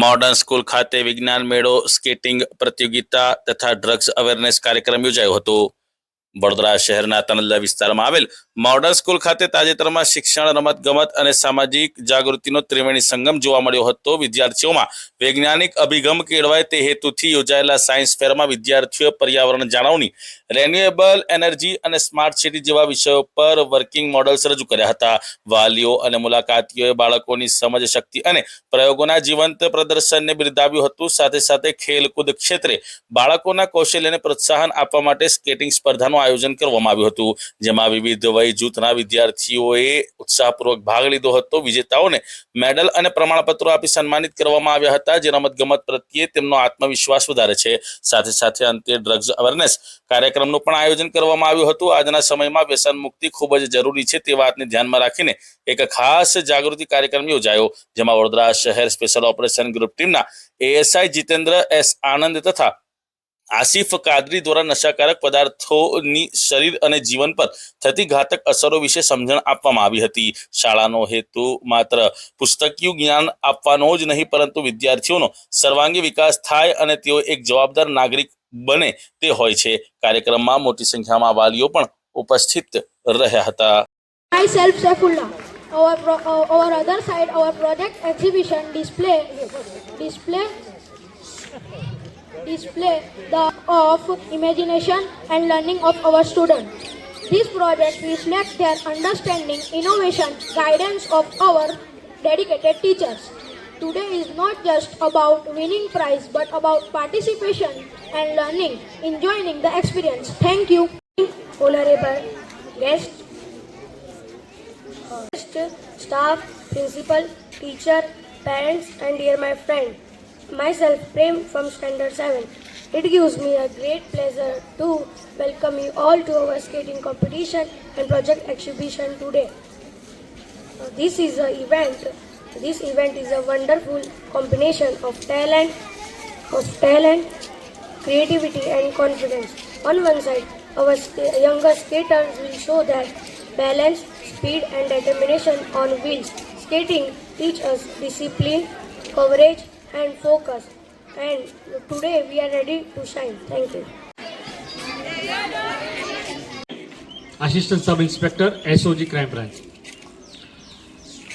Modern school ખાતે વિજ્ઞાન મેળો, સ્કેટિંગ પ્રતિયોગિતા તથા ડ્રગ્સ અવેરનેસ કાર્યક્રમ યોજાયો હતો. વડોદરા શહેરના તનલ્લા વિસ્તારમાં આવેલ મોડર્ન સ્કૂલ ખાતે તાજેતરમાં શિક્ષણ, રમત ગમત અને સામાજિક જાગૃતિનો ત્રિવેણી સંગમ જોવા મળ્યો હતો. વિદ્યાર્થીઓમાં વૈજ્ઞાનિક અભિગમ કેળવાય તે હેતુથી યોજાયેલા સાયન્સ ફેરમાં વિદ્યાર્થીઓએ પર્યાવરણ જાળવણી રેન્યુએબલ એનર્જી અને સ્માર્ટ સિટી જેવા વિષયો પર વર્કિંગ મોડલ્સ રજૂ કર્યા હતા. વાલીઓ અને મુલાકાતીઓએ બાળકોની સમજ, શક્તિ અને પ્રયોગોના જીવંત પ્રદર્શનને બિરદાવ્યું હતું. સાથે સાથે ખેલકૂદ ક્ષેત્રે બાળકોના કૌશલ્યને પ્રોત્સાહન આપવા માટે સ્કેટિંગ સ્પર્ધાનું આયોજન કરવામાં આવ્યું હતું, જેમાં વિવિધ વય જૂથના વિદ્યાર્થીઓએ ઉત્સાહપૂર્વક ભાગ લીધો હતો. વિજેતાઓને મેડલ અને પ્રમાણપત્રો આપી સન્માનિત કરવામાં આવ્યા હતા, જે રમતગમત પ્રત્યે તેમનો આત્મવિશ્વાસ વધારે છે. સાથે સાથે અંતે ડ્રગ્સ અવેરનેસ કાર્યક્રમનું પણ આયોજન કરવામાં આવ્યું હતું. આજના સમયમાં વ્યસન મુક્તિ ખૂબ જ જરૂરી છે તે વાતને ધ્યાનમાં રાખીને એક ખાસ જાગૃતિ કાર્યક્રમ યોજાયો, જેમાં વડોદરા શહેર સ્પેશિયલ ઓપરેશન ગ્રુપ ટીમના એએસઆઈ જીતેન્દ્ર એસ આનંદ તથા આસિફ કાદરી દ્વારા નશાકારક પદાર્થોની શરીર અને જીવન પર થતી ઘાતક અસરો વિશે સમજણ આપવામાં આવી હતી. શાળાનો હેતુ માત્ર પુસ્તકીય જ્ઞાન આપવાનો જ નહીં, પરંતુ વિદ્યાર્થીઓનો સર્વાંગી વિકાસ થાય અને તેઓ એક જવાબદાર નાગરિક બને તે હોય છે. કાર્યક્રમમાં મોટી સંખ્યામાં વાલીઓ પણ ઉપસ્થિત રહ્યા હતા. Myself display the of imagination and learning of our students. This project reflects their understanding, innovation, guidance of our dedicated teachers. Today is not just about winning prize but about participation and learning, enjoying the experience. Thank you. Honorable guest Guest, staff, principal, teacher, parents, and dear my friend. Myself, Prem from Standard 7. It gives me a great pleasure to welcome you all to our skating competition and project exhibition today. This is a event. This event is a wonderful combination of talent, of talent, creativity, and confidence. On one side, our younger skaters will show their balance, speed, and determination on wheels. Skating teaches us discipline, courage, and focus. And today we are ready to shine. Thank you. Assistant sub inspector SOG crime branch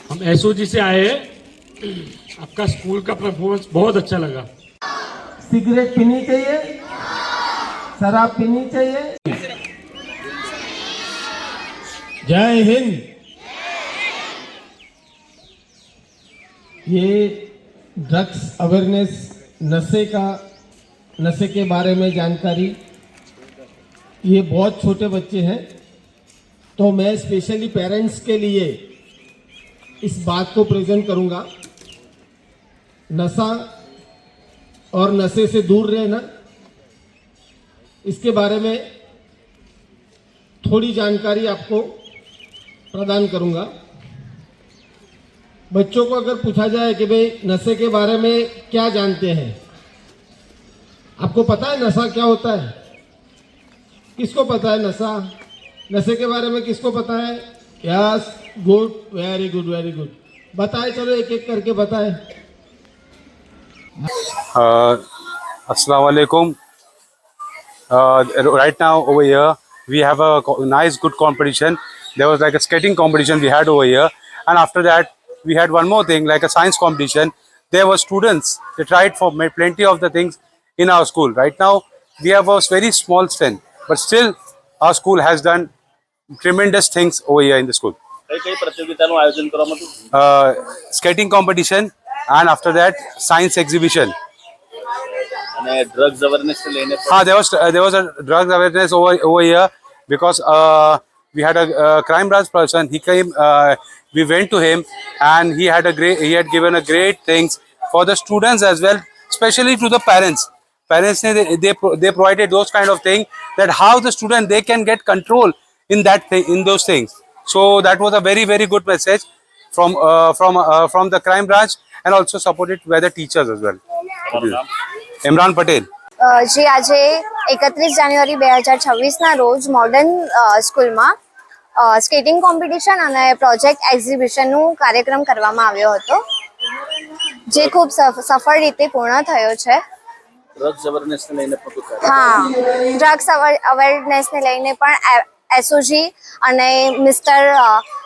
हम SOG से आए हैं आपका school का performance बहुत अच्छा लगा cigarette पीनी चाहिए शराब पीनी चाहिए जय हिंद ये ड्रग्स अवेयरनेस, नशे का, नशे के बारे में जानकारी। ये बहुत छोटे बच्चे हैं तो मैं स्पेशली पेरेंट्स के लिए इस बात को प्रेजेंट करूँगा। नशा और नशे से दूर रहना, इसके बारे में थोड़ी जानकारी आपको प्रदान करूँगा। बच्चों को अगर पूछा जाए कि भाई नशे के बारे में क्या जानते हैं, आपको पता है नशा क्या होता है? किसको पता है नशा? नशे के बारे में किसको पता है? Yes, good, very good very good. बताए, चलो एक एक करके बताए। अस्सलाम right now over here we have a nice good competition there was like a skating competition we had over here and after that we had one more thing like a science competition. There were students. They tried for ma- plenty of the things in our school. Right now we have a very small strength, but still our school has done tremendous things over here in the school. કઈ કઈ પ્રતિયોગિતાનું આયોજન કરવામાં હતું Uh, skating competition, and after that science exhibition. અને drugs awareness લઈને Ah, there was uh, there was a drug awareness over over here because uh, we had a uh, crime branch person. He came. Uh, we went to him, and he had a great. He had given a great things for the students as well, especially to the parents. Parents they they, they provided those kind of thing that how the student they can get control in that thing in those things. So that was a very very good message from uh, from uh, from the crime branch and also supported by the teachers as well. Imran Patel. જે આજે એકત્રીસ જાન્યુઆરી બે હજાર છવ્વીસના રોજ modern સ્કૂલમાં skating competition અને project એક્ઝિબિશનનું કાર્યક્રમ કરવામાં આવ્યો હતો જે ખૂબ સફ- સફળ રીતે પૂર્ણ થયો છે? હા ડ્રગ્સ અવેરનેસને લઈને પણ એસઓજી અને mister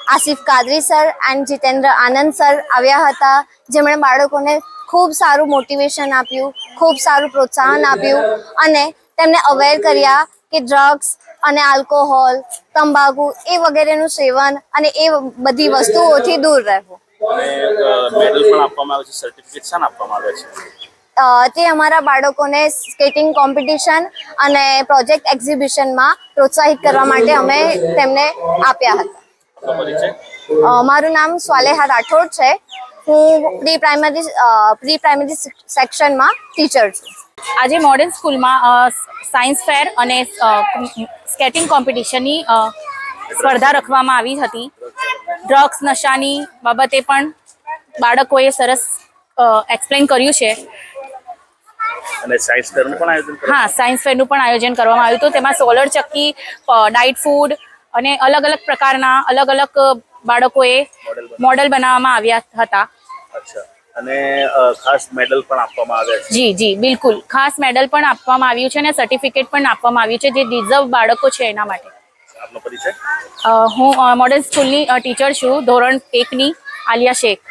Asif Kadri sir and Jitendra Anand sir આવ્યા હતા જેમણે બાળકોને ખૂબ સારું મોટિવેશન આપ્યું ખૂબ સારું પ્રોત્સાહન આપ્યું અને તેમને અવેર કર્યા કે ડ્રગ્સ અને આલ્કોહોલ તંબાકુ એ વગેરેનું સેવન અને એ બધી વસ્તુઓથી દૂર રહેવું. મેડલ પણ આપવામાં આવે છે સર્ટિફિકેટ શાને આપવામાં આવે છે? અ, તે અમારા બાળકોને સ્કેટિંગ કોમ્પિટિશન અને પ્રોજેક્ટ એક્ઝિબિશનમાં પ્રોત્સાહિત કરવા માટે અમે તેમને આપ્યા હતા. મારું નામ સ્વાલેહા રાઠોડ છે. હું પ્રી પ્રાઇમરી પ્રી પ્રાઇમરી સેક્શનમાં ટીચર છું. આજે મોડર્ન સ્કૂલમાં સાયન્સ ફેર અને સ્કેટિંગ કોમ્પિટિશનની સ્પર્ધા રાખવામાં આવી હતી. ડ્રગ્સ નશાની બાબતે પણ બાળકોએ સરસ એક્સપ્લેન કર્યું છે. અને સાયન્સ ફેરનું પણ આયોજન હા સાયન્સ ફેરનું પણ આયોજન કરવામાં આવ્યું હતું. તેમાં સોલર ચક્કી ડાઇટ ફૂડ અને અલગ અલગ પ્રકારના અલગ અલગ બાળકોએ મોડલ બનાવવામાં આવ્યા હતા. અચ્છા. અને ખાસ મેડલ પણ આપવામાં આવ્યા છે. જી જી બિલકુલ. ખાસ મેડલ પણ આપવામાં આવ્યું છે અને સર્ટિફિકેટ પણ આપવામાં આવ્યું છે જે ડિઝર્વ બાળકો છે એના માટે. આપનો પરિચય? હું મોડર્ન સ્કૂલની ટીચર છું ધોરણ એકની આલિયા શેખ.